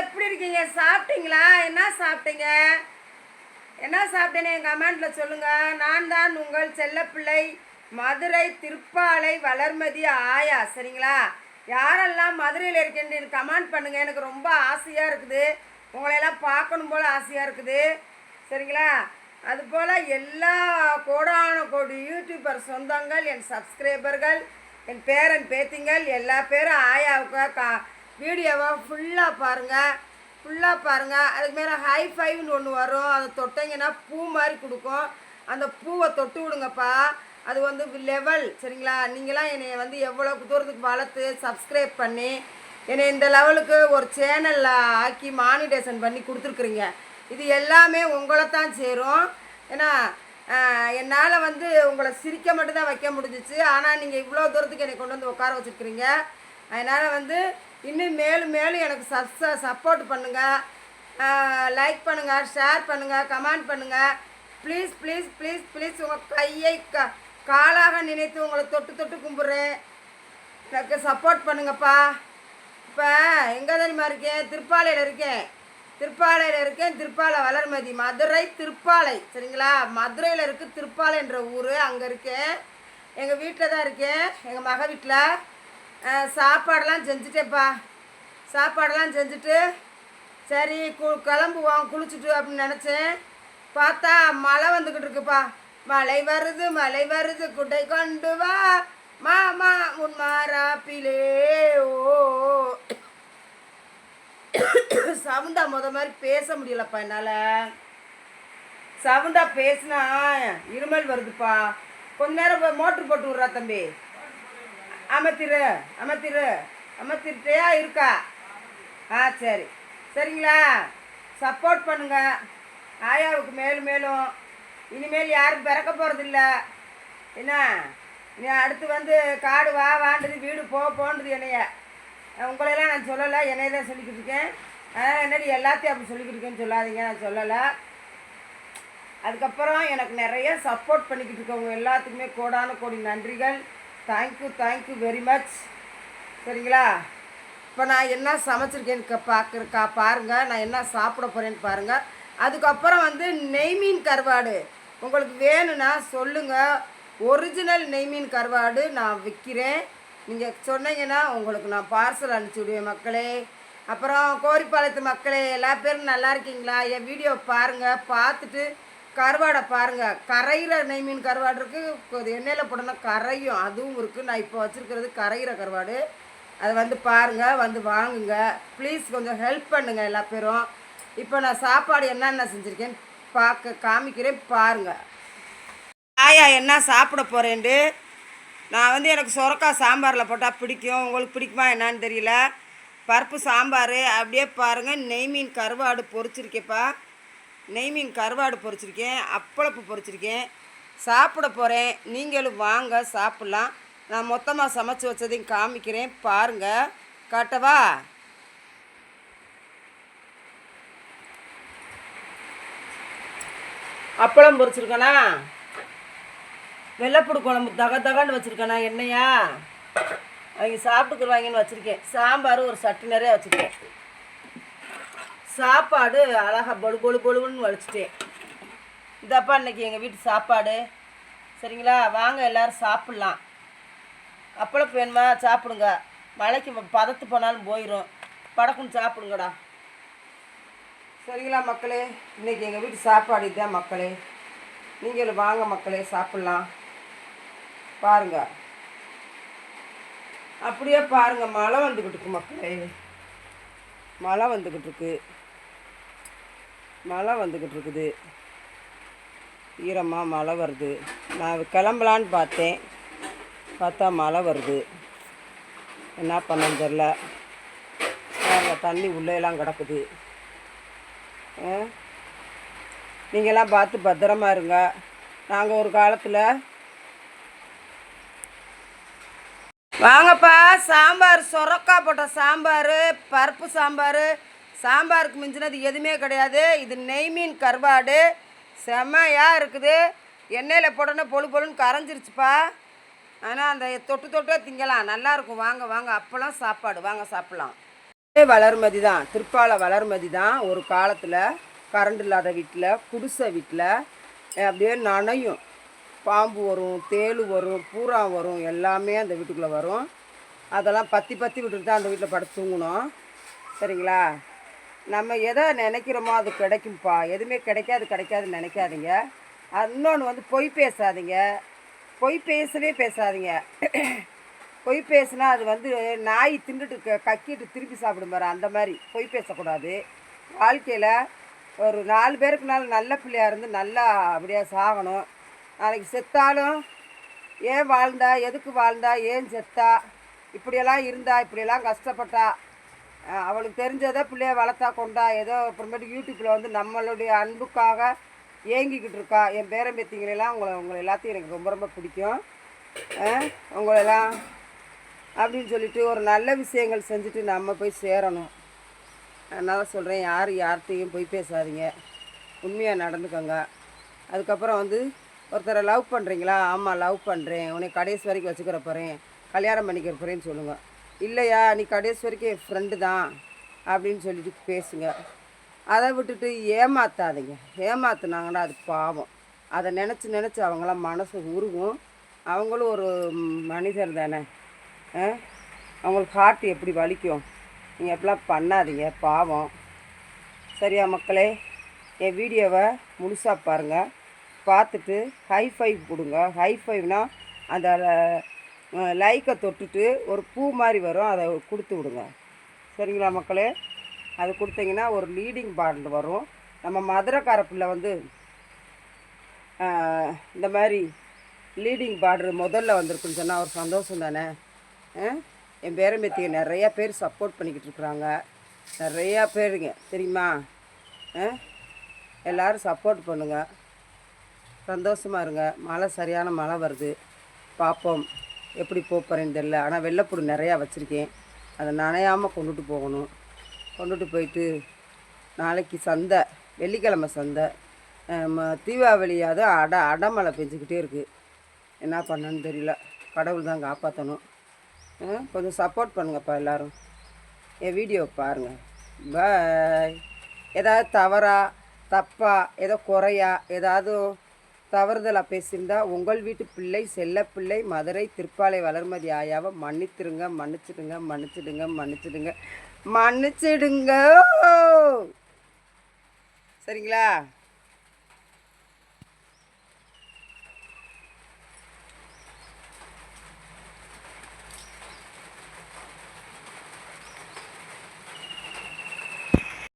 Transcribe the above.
எப்படி இருக்கீங்க? சாப்பிட்டீங்களா? என்ன சாப்பிட்டீங்க? என்ன சாப்பிட்டேன்னு என் கமெண்ட்டில் சொல்லுங்கள் நான் தான் உங்கள் செல்லப்பிள்ளை மதுரை திருப்பாலை வளர்மதி ஆயா. சரிங்களா? யாரெல்லாம் மதுரையில் இருக்கேன்னு கமெண்ட் பண்ணுங்கள் எனக்கு ரொம்ப ஆசையாக இருக்குது. உங்களையெல்லாம் பார்க்கணும் போல் ஆசையாக இருக்குது. சரிங்களா? அதுபோல் எல்லா கோடான கோடி யூடியூபர் சொந்தங்கள் என் சப்ஸ்கிரைபர்கள் என் பேரன் பேத்திங்கள் எல்லா பேரும் ஆயாவுக்கு கா வீடியோவை ஃபுல்லாக பாருங்கள் ஃபுல்லாக பாருங்கள் அதுக்கு மேலே ஹை ஃபைவ்னு ஒன்று வரும். அதை தொட்டிங்கன்னா பூ மாதிரி கொடுக்கும். அந்த பூவை தொட்டு விடுங்கப்பா. அது வந்து லெவல் சரிங்களா? நீங்களாம் என்னை வந்து எவ்வளோ தூரத்துக்கு வளர்த்து சப்ஸ்கிரைப் பண்ணி என்னை இந்த லெவலுக்கு ஒரு சேனலில் ஆக்கி மானிடேஷன் பண்ணி கொடுத்துருக்குறீங்க. இது எல்லாமே உங்களை தான் சேரும். ஏன்னா என்னால் வந்து உங்களை சிரிக்க மட்டும்தான் வைக்க முடிஞ்சிச்சு. ஆனால் நீங்கள் இவ்வளோ தூரத்துக்கு என்னை கொண்டு வந்து உட்கார வச்சுருக்கிறீங்க. அதனால் வந்து இன்னும் மேலும் மேலும் எனக்கு சப்ஸ சப்போர்ட் பண்ணுங்கள் லைக் பண்ணுங்கள் ஷேர் பண்ணுங்கள் கமெண்ட் பண்ணுங்கள் ப்ளீஸ் ப்ளீஸ் ப்ளீஸ் ப்ளீஸ் உங்கள் கையை க காலாக நினைத்து உங்களை தொட்டு தொட்டு கும்பிட்றேன். எனக்கு சப்போர்ட் பண்ணுங்கப்பா. இப்போ எங்கே தெரியுமா இருக்கேன்? திருப்பாலையில் இருக்கேன். திருப்பாலையில் இருக்கேன். திருப்பாலை வளர்மதி மதுரை திருப்பாலை. சரிங்களா? மதுரையில் இருக்குது திருப்பாலைன்ற ஊர். அங்கே இருக்கேன். எங்கள் வீட்டில் தான் இருக்கேன். எங்கள் மக வீட்டில். சாப்பாடெல்லாம் செஞ்சுட்டேப்பா. சாப்பாடெல்லாம் செஞ்சுட்டு சரி கு கிளம்புவோம் குளிச்சுட்டு அப்படின்னு நினச்சேன். பார்த்தா மழை வந்துக்கிட்டு இருக்குப்பா. மழை வருது மழை வருது குட்டை கொண்டு வா. மாமா உன் மாறாப்பிலே ஓ. சவுண்டா முத மாதிரி பேச முடியலப்பா என்னால். சவுண்டா பேசினா இருமல் வருதுப்பா. கொஞ்ச நேரம் மோட்ரு போட்டு விட்றா தம்பி. அமர்த்திரு அமர்த்திரு அமர்த்திருட்டியா இருக்கா? ஆ சரி. சரிங்களா? சப்போர்ட் பண்ணுங்க. ஆயாவுக்கு மேலும் மேலும். இனிமேல் யாரும் பிறக்க போகிறதில்ல என்ன? நீ அடுத்து வந்து காடு வா வாண்டது வீடு போ போன்றது என்னைய. உங்களையெல்லாம் நான் சொல்லலை. என்னைய தான் சொல்லிக்கிட்டு இருக்கேன். அதனால் என்னடி எல்லாத்தையும் அப்படி சொல்லிக்கிட்டு இருக்கேன்னு சொல்லாதீங்க. நான் சொல்லலை. அதுக்கப்புறம் எனக்கு நிறைய சப்போர்ட் பண்ணிக்கிட்டு இருக்கவங்க எல்லாத்துக்குமே கோடான கோடி நன்றிகள். தேங்க்யூ தேங்க்யூ வெரி மச் சரிங்களா? இப்போ நான் என்ன சமைச்சிருக்கேன்னு பார்க்குறக்கா பாருங்கள் நான் என்ன சாப்பிட போகிறேன்னு பாருங்கள் அதுக்கப்புறம் வந்து நெய்மீன் கருவாடு. உங்களுக்கு வேணும்னா சொல்லுங்கள் ஒரிஜினல் நெய்மீன் கருவாடு நான் விற்கிறேன் நீங்கள் சொன்னீங்கன்னா உங்களுக்கு நான் பார்சல் அனுப்பிச்சி விடுவேன் மக்களே. அப்புறம் கோரிப்பாளையத்து மக்களே எல்லா பேரும் நல்லா இருக்கீங்களா? என் வீடியோ பாருங்கள் பார்த்துட்டு கருவாடை பாருங்கள் கரையிற நெய்மீன் கருவாடு இருக்குது எண்ணெயில் போட்டோம்னா கரையும் அதுவும் இருக்குது நான் இப்போ வச்சுருக்கிறது கரையிற கருவாடு. அதை வந்து பாருங்கள் வந்து வாங்குங்க. ப்ளீஸ் கொஞ்சம் ஹெல்ப் பண்ணுங்கள் எல்லா பேரும். இப்போ நான் சாப்பாடு என்னென்ன செஞ்சுருக்கேன் பார்க்க காமிக்கிறேன் பாருங்கள் ஆயா என்ன சாப்பிட போகிறேன்ட்டு நான் வந்து எனக்கு சொரக்காய் சாம்பாரில் போட்டால் பிடிக்கும். உங்களுக்கு பிடிக்குமா என்னான்னு தெரியல. பருப்பு சாம்பார் அப்படியே பாருங்கள் நெய் மீன் கருவாடு பொரிச்சிருக்கேப்பா. நெய் மீன் கருவாடு பொரிச்சிருக்கேன் அப்பளப்பு பொரிச்சிருக்கேன். சாப்பிட போகிறேன் நீங்களும் வாங்க சாப்பிட்லாம். நான் மொத்தமாக சமைச்சு வச்சதையும் காமிக்கிறேன். பாருங்கள் காட்டவா? அப்பளம் பொறிச்சிருக்கேனா வெள்ளைப்பூடு குழம்பு தக தகன்னு வச்சுருக்கேனா என்னையா? அவங்க சாப்பிட்டுக்குருவாங்கன்னு வச்சுருக்கேன். சாம்பார் ஒரு சட்டு நிறைய வச்சுருக்கேன். சாப்பாடு அழகாக பொழு பொழு பொழுன்னு வலிச்சிட்டேன் இதப்பா இன்னைக்கு எங்கள் வீட்டு சாப்பாடு. சரிங்களா? வாங்க எல்லோரும் சாப்பிட்லாம். அப்பளம் வேணுமா? சாப்பிடுங்க. மழைக்கு பதத்து போனாலும் போயிடும் படக்குன்னு சாப்பிடுங்கடா. சரிங்களா மக்களே? இன்றைக்கி எங்கள் வீட்டு சாப்பாடு இதுதான் மக்களே. நீங்களும் வாங்க மக்களே சாப்பிட்லாம். பாருங்க. அப்படியே பாருங்கள் மழை வந்துக்கிட்டு இருக்கு மக்களே. மழை வந்துக்கிட்டு இருக்கு. மழை வந்துக்கிட்டு இருக்குது. ஈரமாக மழை வருது. நான் கிளம்பலான்னு பார்த்தேன். பார்த்தா மழை வருது. என்ன பண்ணன்னு தெரில தண்ணி உள்ளேலாம் கிடக்குது. ஆ? நீங்களாம் பார்த்து பத்திரமா இருங்க. நாங்கள் ஒரு காலத்தில் வாங்கப்பா சாம்பார் சொரக்காய் போட்ட சாம்பார் பருப்பு சாம்பார் சாம்பாருக்கு மிஞ்சினது எதுவுமே கிடையாது. இது நெய் மீன் கருவாடு. செம்மையாக இருக்குது. எண்ணெயில் போட்டோன்னே பொழு பொழுன்னு கரைஞ்சிருச்சுப்பா. ஆனால் அந்த தொட்டு தொட்டே திங்கலாம். நல்லாயிருக்கும் வாங்க வாங்க. அப்போலாம் சாப்பாடு. வாங்க சாப்பிட்லாம். வளர்மதி தான் திருப்பால வளர்மதி தான் ஒரு காலத்தில் கரண்ட் இல்லாத வீட்டில் குடிசை வீட்டில் அப்படியே நனையும். பாம்பு வரும் தேள் வரும் பூரா வரும். எல்லாமே அந்த வீட்டுக்குள்ளே வரும். அதெல்லாம் பத்தி பத்தி விட்டுட்டு தான் அந்த வீட்டில் படுத்து தூங்கணும் சரிங்களா? நம்ம எதை நினைக்கிறோமோ அது கிடைக்கும்ப்பா. எதுவுமே கிடைக்காது கிடைக்காதுன்னு நினைக்காதீங்க. அது இன்னொன்று வந்து பொய் பேசாதீங்க. பொய் பேசவே பேசாதீங்க. பொய் பேசினா அது வந்து நாய் தின்னுட்டு க கக்கிட்டு திருப்பி சாப்பிடும் பாரு அந்த மாதிரி. பொய் பேசக்கூடாது. வாழ்க்கையில் ஒரு நாலு பேருக்கு நாள் நல்ல பிள்ளையாக இருந்து நல்லா அப்படியே சாகணும். நாளைக்கு செத்தாலும் ஏன் வாழ்ந்தா எதுக்கு வாழ்ந்தா ஏன் செத்தா இப்படியெல்லாம் இருந்தா இப்படியெல்லாம் கஷ்டப்பட்டா அவளுக்கு தெரிஞ்சதை பிள்ளைய வளர்த்தா கொண்டா ஏதோ அப்புறமேட்டு யூடியூப்பில் வந்து நம்மளுடைய அன்புக்காக ஏங்கிக்கிட்டு இருக்கா. என் பேரம்பேத்திங்களெல்லாம் உங்களை உங்களை எல்லாத்தையும் எனக்கு ரொம்ப ரொம்ப பிடிக்கும். உங்களெல்லாம் அப்படின்னு சொல்லிட்டு ஒரு நல்ல விஷயங்கள் செஞ்சுட்டு நம்ம போய் சேரணும். அதனால் சொல்கிறேன் யார் யார்கிட்டையும் போய் பேசாதீங்க. உண்மையாக நடந்துக்கோங்க. அதுக்கப்புறம் வந்து ஒருத்தரை லவ் பண்ணுறீங்களா ஆமாம் லவ் பண்ணுறேன் உன்னை கடைசி வரைக்கும் வச்சுக்கிற போகிறேன் கல்யாணம் பண்ணிக்கிற போகிறேன்னு சொல்லுங்கள் இல்லையா நீ கடைசி வரைக்கும் என் ஃப்ரெண்டு தான் அப்படின்னு சொல்லிட்டு பேசுங்க. அதை விட்டுட்டு ஏமாத்தாதீங்க. ஏமாத்துனாங்கன்னா அது பாவம். அதை நினச்சி நினச்சி அவங்களாம் மனசு உருகும். அவங்களும் ஒரு மனிதர் தானே. ஆ? அவங்களுக்கு ஹார்ட் எப்படி வலிக்கும்? நீங்கள் எப்படிலாம் பண்ணாதீங்க. பாவம். சரியா மக்களே என் வீடியோவை முழுசாக பாருங்கள் பார்த்துட்டு ஹை ஃபைவ் கொடுங்க. ஹை அந்த லைக்கை தொட்டுட்டு ஒரு பூ மாதிரி வரும் அதை கொடுத்து விடுங்க. சரிங்களா மக்களே? அது கொடுத்தீங்கன்னா ஒரு லீடிங் பாண்ட் வரும். நம்ம மதுரைக்கார பிள்ளை வந்து இந்த மாதிரி லீடிங் பார்டர் முதல்ல வந்திருக்குன்னு சொன்னால் ஒரு சந்தோஷம் தானே? ஆ? என் பேரம்பேத்திக்கு நிறையா பேர் சப்போர்ட் பண்ணிக்கிட்டு இருக்கிறாங்க. நிறையா பேருங்க தெரியுமா? ஆ? சப்போர்ட் பண்ணுங்க. சந்தோஷமாக இருங்க. மழை சரியான மழை வருது. பார்ப்போம். எப்படி போகிறேன்னு தெரில ஆனால் வெள்ளைப்பூடு நிறையா வச்சுருக்கேன். அதை நனையாமல் கொண்டுட்டு போகணும். கொண்டுட்டு போயிட்டு நாளைக்கு சந்தை வெள்ளிக்கிழமை சந்தை. ம- தீபாவளியாவது அட அடமழை பெஞ்சிக்கிட்டே இருக்குது என்ன பண்ணன்னு தெரியல. கடவுள் தான் காப்பாற்றணும் கொஞ்சம் சப்போர்ட் பண்ணுங்கப்பா எல்லோரும். என் வீடியோ பாருங்கள் பாய் ஏதாவது தவறா தப்பா ஏதோ குறையா ஏதாவது தவறுதலாக பேசியிருந்தா உங்கள் வீட்டு பிள்ளை செல்ல பிள்ளை மதுரை திருப்பாலை வளர்மதி ஆயாவை மன்னித்துருங்க மன்னிச்சிடுங்க மன்னிச்சிடுங்க மன்னிச்சிடுங்க. மன்னிச்சிடுங்க! சரிங்களா?